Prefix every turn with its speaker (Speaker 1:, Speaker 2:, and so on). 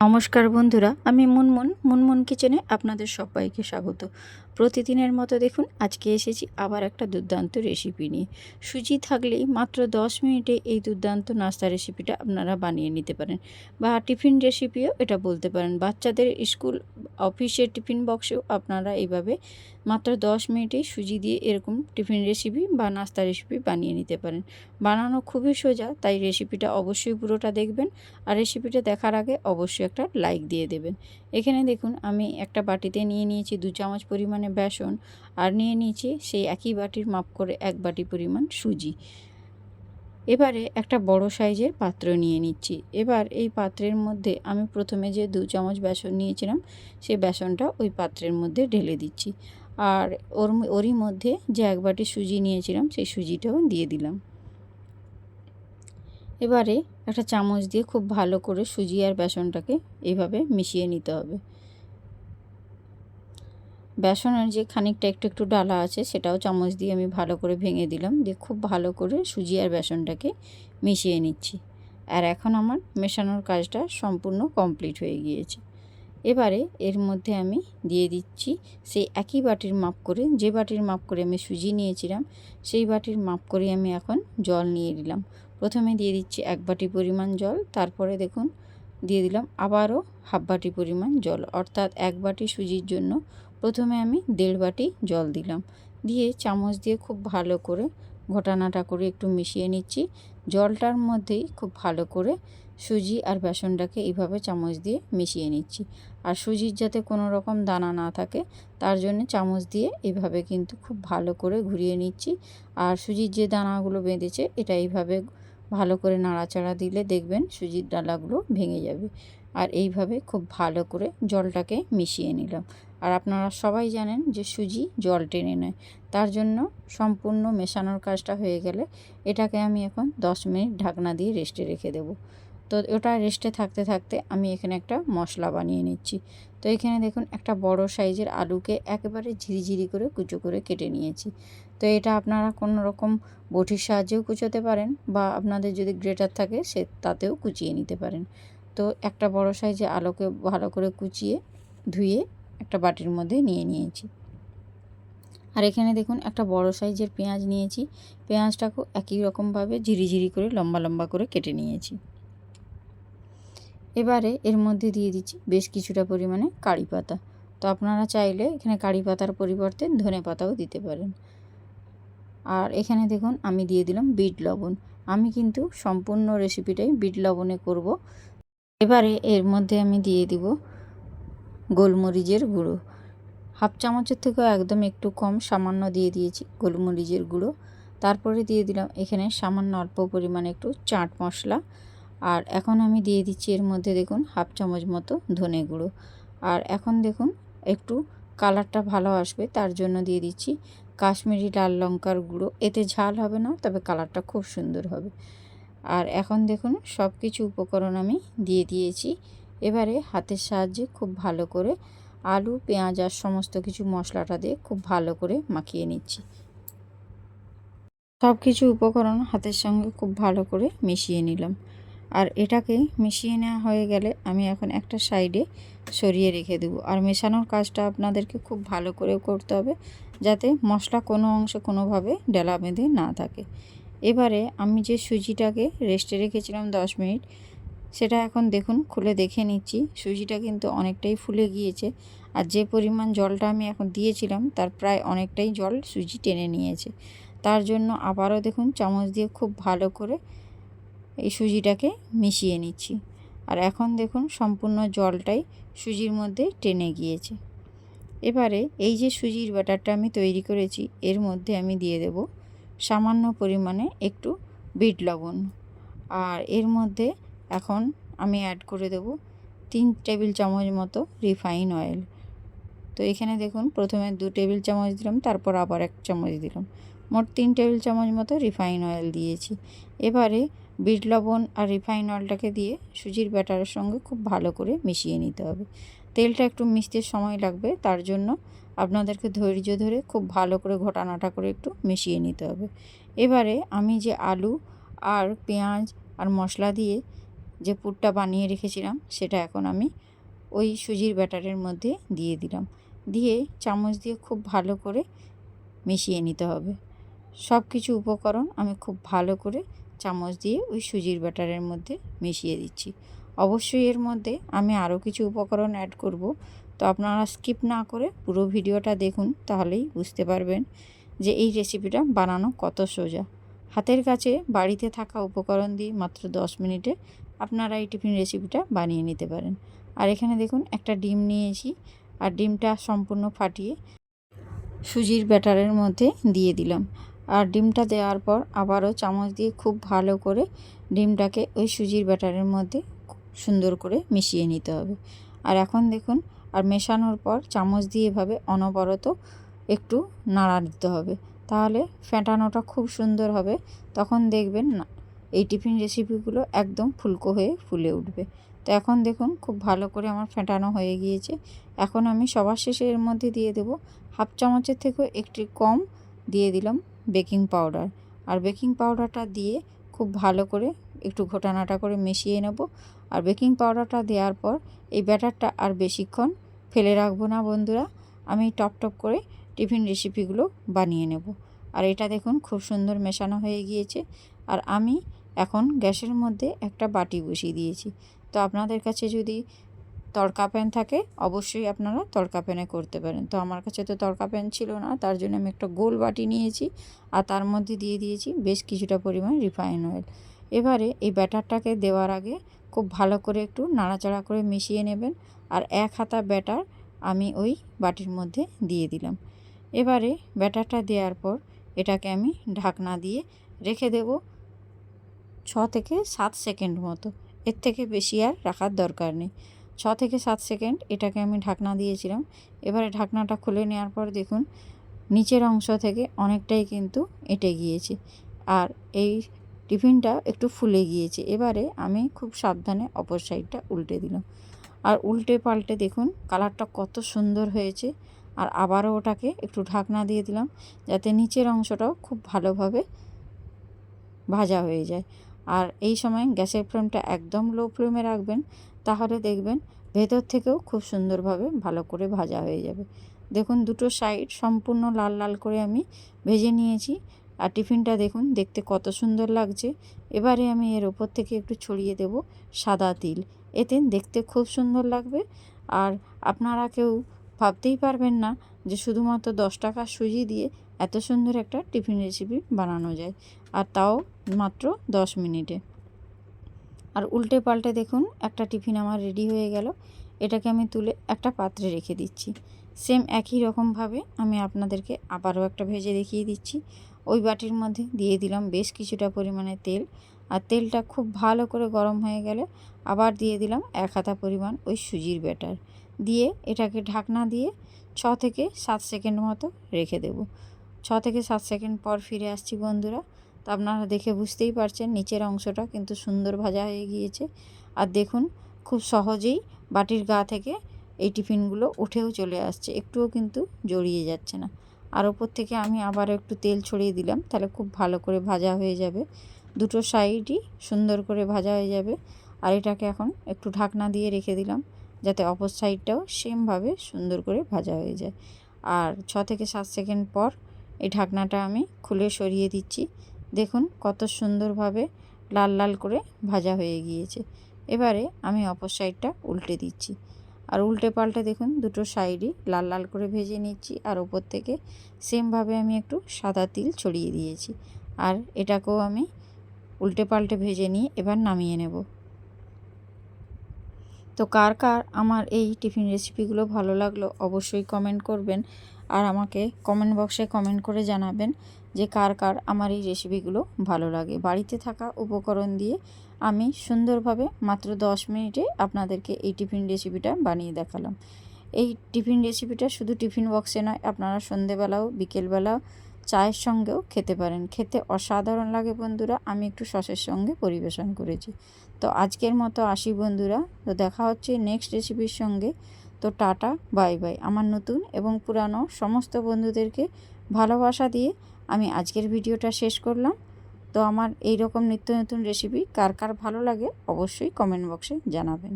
Speaker 1: নমস্কার বন্ধুরা আমি মুনমুন মুনমুন কিচেনে আপনাদের সবাইকে স্বাগত। প্রতিদিনের মতো দেখুন, আজকে এসেছি আবার একটা দুর্দান্ত রেসিপি নিয়ে। সুজি থাকলেই মাত্র 10 মিনিটে এই দুর্দান্ত নাস্তা রেসিপিটা আপনারা বানিয়ে নিতে পারেন। বা টিফিন রেসিপিও এটা বলতে পারেন। বাচ্চাদের স্কুল অফিসের টিফিন বক্সেও আপনারা এইভাবে মাত্র 10 মিনিটেই সুজি দিয়ে এরকম টিফিন রেসিপি বা নাস্তা রেসিপি বানিয়ে নিতে পারেন। বানানো খুবই সোজা, তাই রেসিপিটা অবশ্যই পুরোটা দেখবেন আর রেসিপিটা দেখার আগে অবশ্যই একটা লাইক দিয়ে দেবেন। এখানে দেখুন, আমি একটা বাটিতে নিয়ে নিয়েছি দু চামচ পরিমাণে বেসন আর নিয়ে নিয়েছি সেই একই বাটির মাপ করে এক বাটি পরিমাণ সুজি। এবারে একটা বড় সাইজের পাত্র নিয়ে নিচ্ছি। এবার এই পাত্রের মধ্যে আমি প্রথমে যে দু চামচ বেসন নিয়েছিলাম সেই বেসনটা ওই পাত্রের মধ্যে ঢেলে দিচ্ছি। আর ওর ওরই মধ্যে যে এক বাটি সুজি নিয়েছিলাম, সেই সুজিটাও দিয়ে দিলাম। এবারে একটা চামচ দিয়ে খুব ভালো করে সুজি আর বেসনটাকে এইভাবে মিশিয়ে নিতে হবে। বেসনের যে খানিকটা একটু একটু ডালা আছে, সেটাও চামচ দিয়ে আমি ভালো করে ভেঙে দিলাম। দিয়ে খুব ভালো করে সুজি আর বেসনটাকে মিশিয়ে নিচ্ছি। আর এখন আমার মেশানোর কাজটা সম্পূর্ণ কমপ্লিট হয়ে গিয়েছে। এবারে এর মধ্যে আমি দিয়ে দিচ্ছি সেই একই বাটির মাপ করে, যে বাটির মাপ করে আমি সুজি নিয়েছিলাম, সেই বাটির মাপ করে আমি এখন জল নিয়ে নিলাম। প্রথমে দিয়ে দিচ্ছি এক বাটি পরিমাণ জল, তারপরে দেখুন, দিয়ে দিলাম আবারও হাফ বাটি পরিমাণ জল। অর্থাৎ এক বাটি সুজির জন্য প্রথমে আমি দেড় বাটি জল দিলাম। দিয়ে চামচ দিয়ে খুব ভালো করে ঘটানাটা করে একটু মিশিয়ে নিচ্ছি। জলটার মধ্যেই খুব ভালো করে সুজি আর বেসনটাকে এইভাবে চামচ দিয়ে মিশিয়ে নিচ্ছি। আর সুজির যাতে কোনো রকম দানা না থাকে, তার জন্য চামচ দিয়ে এইভাবে কিন্তু খুব ভালো করে ঘুরিয়ে নিচ্ছি। আর সুজির যে দানাগুলো বেঁধেছে, এটা এইভাবে ভালো করে নাড়াচাড়া দিলে দেখবেন সুজির ডালাগুলো ভেঙে যাবে। আর এইভাবে খুব ভালো করে জলটাকে মিশিয়ে নিলাম। আর আপনারা সবাই জানেন যে সুজি জল টেনে নেয়। তার জন্য সম্পূর্ণ মেশানোর কাজটা হয়ে গেলে এটাকে আমি এখন দশ মিনিট ঢাকনা দিয়ে রেস্টে রেখে দেবো। তো ওটা রেস্টে থাকতে থাকতে আমি এখানে একটা মশলা বানিয়ে নিচ্ছি। তো এখানে দেখুন একটা বড় সাইজের আলুকে একেবারে ঝিরিঝিরি করে কুচো করে কেটে নিয়েছি। তো এটা আপনারা কোনো রকম বটির সাহায্যেও কুচোতে পারেন বা আপনাদের যদি গ্রেটার থাকে সে তাতেও কুচিয়ে নিতে পারেন। তো একটা বড় সাইজে আলুকে ভালো করে কুচিয়ে ধুয়ে একটা বাটির মধ্যে নিয়ে নিয়েছি। আর এখানে দেখুন একটা বড় সাইজের পেঁয়াজ নিয়েছি। পেঁয়াজটাকেও একই রকমভাবে ঝিরিঝিরি করে, লম্বা লম্বা করে কেটে নিয়েছি। এবারে এর মধ্যে দিয়ে দিচ্ছি বেশ কিছুটা পরিমাণে কারি পাতা। তো আপনারা চাইলে এখানে কারি পাতার পরিবর্তে ধনে পাতাও দিতে পারেন। আর এখানে দেখুন আমি দিয়ে দিলাম বিট লবণ। আমি কিন্তু সম্পূর্ণ রেসিপিটাই বিট লবণে করব। এবারে এর মধ্যে আমি দিয়ে দিব গোলমরিচের গুঁড়ো। হাফ চামচের থেকেও একদম একটু কম সামান্য দিয়ে দিয়েছি গোলমরিচের গুঁড়ো। তারপরে দিয়ে দিলাম এখানে সামান্য অল্প পরিমাণে একটু চাট মশলা। আর এখন আমি দিয়ে দিচ্ছি এর মধ্যে দেখুন হাফ চামচ মতো ধনে গুঁড়ো। আর এখন দেখুন একটু কালারটা ভালো আসবে, তার জন্য দিয়ে দিচ্ছি কাশ্মীরি লাল লঙ্কার গুঁড়ো। এতে ঝাল হবে না, তবে কালারটা খুব সুন্দর হবে। আর এখন দেখুন সব কিছু উপকরণ আমি দিয়ে দিয়েছি। এবারে হাতের সাহায্যে খুব ভালো করে আলু, পেঁয়াজ আর সমস্ত কিছু মশলাটা দিয়ে খুব ভালো করে মাখিয়ে নিচ্ছি। সব কিছু উপকরণ হাতের সঙ্গে খুব ভালো করে মিশিয়ে নিলাম। আর এটাকে মিশিয়ে নেওয়া হয়ে গেলে আমি এখন একটা সাইডে সরিয়ে রেখে দেবো। আর মেশানোর কাজটা আপনাদেরকে খুব ভালো করে করতে হবে, যাতে মশলা কোনো অংশে কোনোভাবে ডেলা বেঁধে না থাকে। এবারে আমি যে সুজিটাকে রেস্টে রেখেছিলাম দশ মিনিট সেটা এখন দেখুন, খুলে দেখে নিচ্ছি। সুজিটা কিন্তু অনেকটাই ফুলে গিয়েছে আর যে পরিমাণ জলটা আমি এখন দিয়েছিলাম, তার প্রায় অনেকটাই জল সুজি টেনে নিয়েছে। তার জন্য আবারও দেখুন, চামচ দিয়ে খুব ভালো করে এই সুজিটাকে মিশিয়ে নিচ্ছি। আর এখন দেখুন, সম্পূর্ণ জলটাই সুজির মধ্যে টেনে গিয়েছে। এবারে এই যে সুজির ব্যাটারটা আমি তৈরি করেছি, এর মধ্যে আমি দিয়ে দেব সামান্য পরিমাণে একটু বিট লবণ। আর এর মধ্যে এখন আমি অ্যাড করে দেব তিন টেবিল চামচ মতো রিফাইন অয়েল তো এখানে দেখুন, প্রথমে দু টেবিল চামচ দিলাম, তারপর আবার এক চামচ দিলাম। মোট তিন টেবিল চামচ মতো রিফাইন অয়েল দিয়েছি। এবারে বিট লবণ আর রিফাইন অয়েলটাকে দিয়ে সুজির ব্যাটারের সঙ্গে খুব ভালো করে মিশিয়ে নিতে হবে। তেলটা একটু মিশতে সময় লাগবে, তার জন্য আপনাদেরকে ধৈর্য ধরে খুব ভালো করে ঘটানাটা করে একটু মিশিয়ে নিতে হবে। এবারে আমি যে আলু আর পেঁয়াজ আর মশলা দিয়ে যে পুরটা বানিয়ে রেখেছিলাম, সেটা এখন আমি ওই সুজির ব্যাটারের মধ্যে দিয়ে দিলাম। দিয়ে চামচ দিয়ে খুব ভালো করে মিশিয়ে নিতে হবে। সব কিছু উপকরণ আমি খুব ভালো করে চামচ দিয়ে ওই সুজির ব্যাটারের মধ্যে মিশিয়ে দিচ্ছি। অবশ্যই এর মধ্যে আমি আরও কিছু উপকরণ অ্যাড করব। তো আপনারা স্কিপ না করে পুরো ভিডিওটা দেখুন, তাহলেই বুঝতে পারবেন যে এই রেসিপিটা বানানো কত সোজা। হাতের কাছে বাড়িতে থাকা উপকরণ দিয়ে মাত্র দশ মিনিটে আপনারা এই টিফিন রেসিপিটা বানিয়ে নিতে পারেন। আর এখানে দেখুন, একটা ডিম নিয়েছি। আর ডিমটা সম্পূর্ণ ফাটিয়ে সুজির ব্যাটারের মধ্যে দিয়ে দিলাম। আর ডিমটা দেওয়ার পর আবারও চামচ দিয়ে খুব ভালো করে ডিমটাকে ওই সুজির ব্যাটারের মধ্যে সুন্দর করে মিশিয়ে নিতে হবে। আর এখন দেখুন, আর মেশানোর পর চামচ দিয়ে এভাবে অনবরত একটু নাড়া দিতে হবে। তাহলে ফেটানোটা খুব সুন্দর হবে। তখন দেখবেন না এই টিফিন রেসিপিগুলো একদম ফুলকো হয়ে ফুলে উঠবে। তো এখন দেখুন খুব ভালো করে আমার ফেটানো হয়ে গিয়েছে। এখন আমি সবার শেষে এর মধ্যে দিয়ে দেব হাফ চামচের থেকেও একটি কম দিয়ে দিলাম বেকিং পাউডার আর বেকিং পাউডারটা দিয়ে খুব ভালো করে একটু ঘোটানাটা করে মিশিয়ে নেব। আর বেকিং পাউডারটা দেওয়ার পর এই ব্যাটারটা আর বেশিক্ষণ ফেলে রাখব না বন্ধুরা। আমি টপ টপ করে টিফিন রেসিপিগুলো বানিয়ে নেব। আর এটা দেখুন খুব সুন্দর মেশানো হয়ে গিয়েছে। আর আমি এখন গ্যাসের মধ্যে একটা বাটি বসিয়ে দিয়েছি। তো আপনাদের কাছে যদি তড়কা প্যান থাকে, অবশ্যই আপনারা তড়কা প্যানে করতে পারেন। তো আমার কাছে তো তড়কা প্যান ছিল না, তার জন্য আমি একটা গোল বাটি নিয়েছি আর তার মধ্যে দিয়ে দিয়েছি বেশ কিছুটা পরিমাণ রিফাইন অয়েল। এবারে এই ব্যাটারটাকে দেওয়ার আগে খুব ভালো করে একটু নাড়াচাড়া করে মিশিয়ে নেবেন আর এক হাতা ব্যাটার আমি ওই বাটির মধ্যে দিয়ে দিলাম। এবারে ব্যাটারটা দেওয়ার পর এটাকে আমি ঢাকনা দিয়ে রেখে দেব। ছ থেকে সাত সেকেন্ড মতো। এর থেকে বেশি আর রাখার দরকার নেই। ছ থেকে সাত সেকেন্ড, এটাকে আমি ঢাকনা দিয়েছিলাম। এবারে ঢাকনাটা খুলে নেওয়ার পর দেখুন, নিচের অংশ থেকে অনেকটাই কিন্তু এঁটে গিয়েছে। আর এই টিফিনটা একটু ফুলে গিয়েছে। এবারে আমি খুব সাবধানে অপর সাইডটা উল্টে দিলাম। আর উল্টে পাল্টে দেখুন, কালারটা কত সুন্দর হয়েছে। আর আবারও ওটাকে একটু ঢাকনা দিয়ে দিলাম, যাতে নিচের অংশটাও খুব ভালোভাবে ভাজা হয়ে যায়। আর এই সময় গ্যাসের ফ্লেমটা একদম লো ফ্লেমে রাখবেন, তাহলে দেখবেন ভেতর থেকেও খুব সুন্দরভাবে ভালো করে ভাজা হয়ে যাবে। দেখুন, দুটো সাইড সম্পূর্ণ লাল লাল করে আমি ভেজে নিয়েছি। আর টিফিনটা দেখুন, দেখতে কত সুন্দর লাগছে। এবারে আমি এর ওপর থেকে একটু ছড়িয়ে দেব সাদা তিল। এতে দেখতে খুব সুন্দর লাগবে। আর আপনারা কেউ ভাবতেই পারবেন না যে শুধুমাত্র দশ টাকা সুজি দিয়ে এত সুন্দর একটা টিফিন রেসিপি বানানো যায়। আর তাও মাত্র দশ মিনিটে। আর উল্টে পাল্টে দেখুন, একটা টিফিন আমার রেডি হয়ে গেল। এটাকে আমি তুলে একটা পাত্রে রেখে দিচ্ছি। সেম একই রকমভাবে আমি আপনাদেরকে আবারও একটা ভেজে দেখিয়ে দিচ্ছি। ওই বাটির মধ্যে দিয়ে দিলাম বেশ কিছুটা পরিমাণে তেল। আর তেলটা খুব ভালো করে গরম হয়ে গেলে আবার দিয়ে দিলাম এক হাতা পরিমাণ ওই সুজির ব্যাটার। দিয়ে এটাকে ঢাকনা দিয়ে ছ থেকে সাত সেকেন্ড মতো রেখে দেব। ছ থেকে সাত সেকেন্ড পর ফিরে আসছি বন্ধুরা। তো আপনারা দেখে বুঝতেই পারছেন নিচের অংশটা কিন্তু সুন্দর ভাজা হয়ে গিয়েছে। আর দেখুন, খুব সহজেই বাটির গা থেকে এই টিফিনগুলো উঠেও চলে আসছে, একটুও কিন্তু জড়িয়ে যাচ্ছে না। আর ওপর থেকে আমি আবার একটু তেল ছড়িয়ে দিলাম, তাহলে খুব ভালো করে ভাজা হয়ে যাবে। দুটো সাইডই সুন্দর করে ভাজা হয়ে যাবে। আর এটাকে এখন একটু ঢাকনা দিয়ে রেখে দিলাম, যাতে অপর সাইডটাও সেমভাবে সুন্দর করে ভাজা হয়ে যায়। আর ছ থেকে সাত সেকেন্ড পর এই ঢাকনাটা আমি খুলে সরিয়ে দিচ্ছি। দেখুন কত সুন্দরভাবে লাল লাল করে ভাজা হয়ে গিয়েছে। এবারে আমি অপর সাইডটা উল্টে দিচ্ছি। আর উল্টে পাল্টে দেখুন দুটো সাইডই লাল লাল করে ভেজে নিচ্ছি আর ওপর থেকে সেমভাবে আমি একটু সাদা তিল ছড়িয়ে দিয়েছি। আর এটাকেও আমি উল্টে পাল্টে ভেজে নিয়ে এবার নামিয়ে নেব। তো কার কার আমার এই টিফিন রেসিপিগুলো ভালো লাগল অবশ্যই কমেন্ট করবেন। আর আমাকে কমেন্ট বক্সে কমেন্ট করে জানাবেন যে কার কার আমার এই রেসিপিগুলো ভালো লাগে। বাড়িতে থাকা উপকরণ দিয়ে আমি সুন্দরভাবে মাত্র দশ মিনিটে আপনাদেরকে এই টিফিন রেসিপিটা বানিয়ে দেখালাম। এই টিফিন রেসিপিটা শুধু টিফিন বক্সে নয়, আপনারা সন্ধেবেলাও, বিকেলবেলাও চায়ের সঙ্গেও খেতে পারেন। খেতে অসাধারণ লাগে বন্ধুরা, আমি একটু সসের সঙ্গে পরিবেশন করেছি। তো আজকের মতো আসি বন্ধুরা, তো দেখা হচ্ছে নেক্সট রেসিপির সঙ্গে। তো টাটা, বাই বাই। আমার নতুন এবং পুরানো সমস্ত বন্ধুদেরকে ভালোবাসা দিয়ে আমি আজকের ভিডিওটা শেষ করলাম। তো আমার এই রকম নিত্য নতুন রেসিপি কার কার ভালো লাগে অবশ্যই কমেন্ট বক্সে জানাবেন।